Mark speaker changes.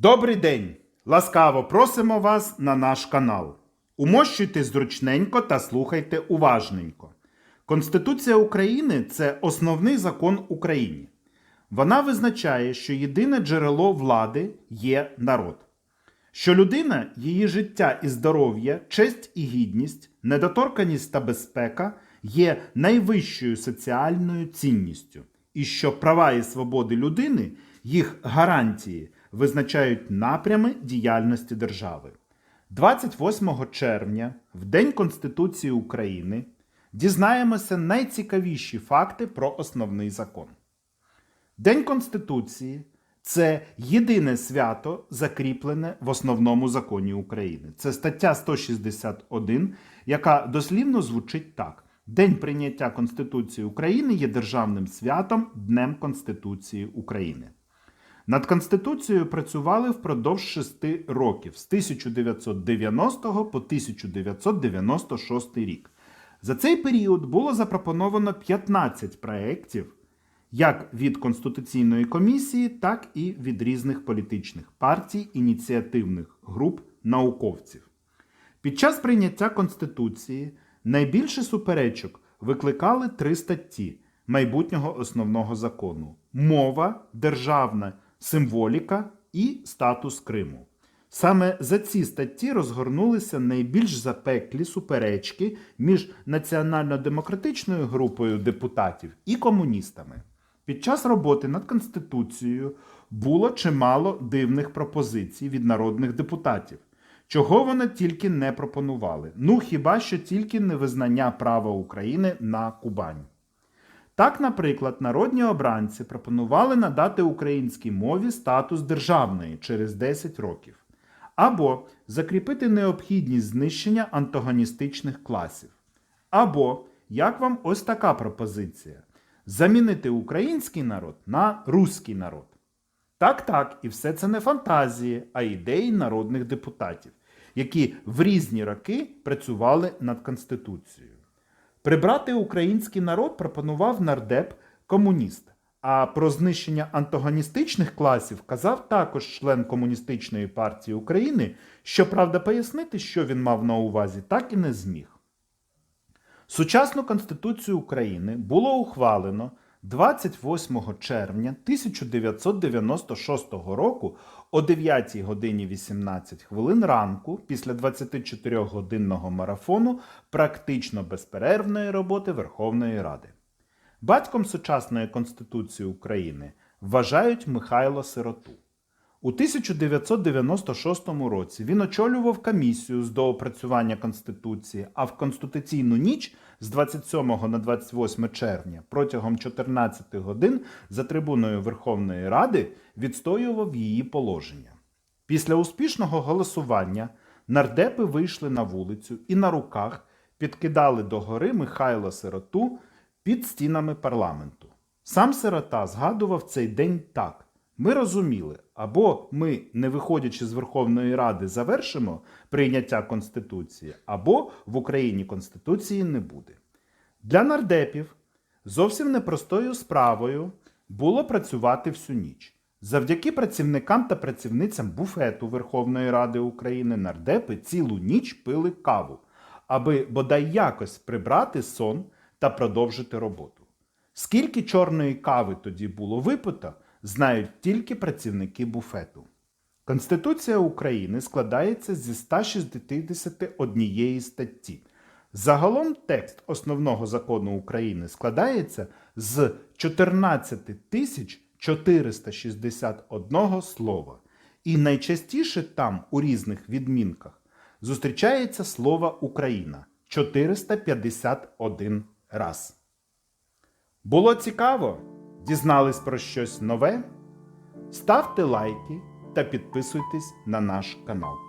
Speaker 1: Добрий день! Ласкаво просимо вас на наш канал. Умощуйте зручненько та слухайте уважненько. Конституція України це основний закон України. Вона визначає, що єдине джерело влади є народ. Що людина, її життя і здоров'я, честь і гідність, недоторканість та безпека є найвищою соціальною цінністю, і що права і свободи людини, їх гарантії, визначають напрями діяльності держави. 28 червня, в День Конституції України, дізнаємося найцікавіші факти про основний закон. День Конституції це єдине свято, закріплене в основному законі України. Це стаття 161, яка дослівно звучить так: День прийняття Конституції України є державним святом Днем Конституції України. Над Конституцією працювали впродовж шести років з 1990 по 1996 рік. За цей період було запропоновано 15 проєктів як від Конституційної комісії, так і від різних політичних партій, ініціативних груп науковців. Під час прийняття Конституції найбільше суперечок викликали три статті майбутнього основного закону: мова, державна символіка і статус Криму. Саме за ці статті розгорнулися найбільш запеклі суперечки між національно-демократичною групою депутатів і комуністами. Під час роботи над Конституцією було чимало дивних пропозицій від народних депутатів. Чого вони тільки не пропонували. Ну хіба що тільки невизнання права України на Кубань. Так, наприклад, народні обранці пропонували надати українській мові статус державної через 10 років, або закріпити необхідність знищення антагоністичних класів. Або, як вам ось така пропозиція: замінити український народ на руський народ. Так, так, і все це не фантазії, а ідеї народних депутатів, які в різні роки працювали над Конституцією. Прибрати український народ пропонував нардеп комуніст. А про знищення антагоністичних класів казав також член Комуністичної партії України, що правда пояснити, що він мав на увазі, так і не зміг. Сучасну Конституцію України було ухвалено 28 червня 1996 року о 9 годині 18 хвилин ранку після 24-годинного марафону практично безперервної роботи Верховної Ради. Батьком сучасної Конституції України вважають Михайло Сироту. У 1996 році він очолював комісію з доопрацювання Конституції, а в Конституційну ніч з 27 на 28 червня протягом 14 годин за трибуною Верховної Ради відстоював її положення. Після успішного голосування нардепи вийшли на вулицю і на руках підкидали до гори Михайла Сироту під стінами парламенту. Сам сирота згадував цей день так. Ми розуміли, або ми, не виходячи з Верховної Ради, завершимо прийняття Конституції, або в Україні Конституції не буде. Для нардепів зовсім непростою справою було працювати всю ніч. Завдяки працівникам та працівницям буфету Верховної Ради України нардепи цілу ніч пили каву, аби бодай якось прибрати сон та продовжити роботу. Скільки чорної кави тоді було випито, знають тільки працівники буфету. Конституція України складається зі 161 статті. Загалом текст основного закону України складається з 14 тисяч 461 слова. І найчастіше там, у різних відмінках, зустрічається слово Україна 451 раз. Було цікаво? Дізнались про щось нове? Ставте лайки та підписуйтесь на наш канал.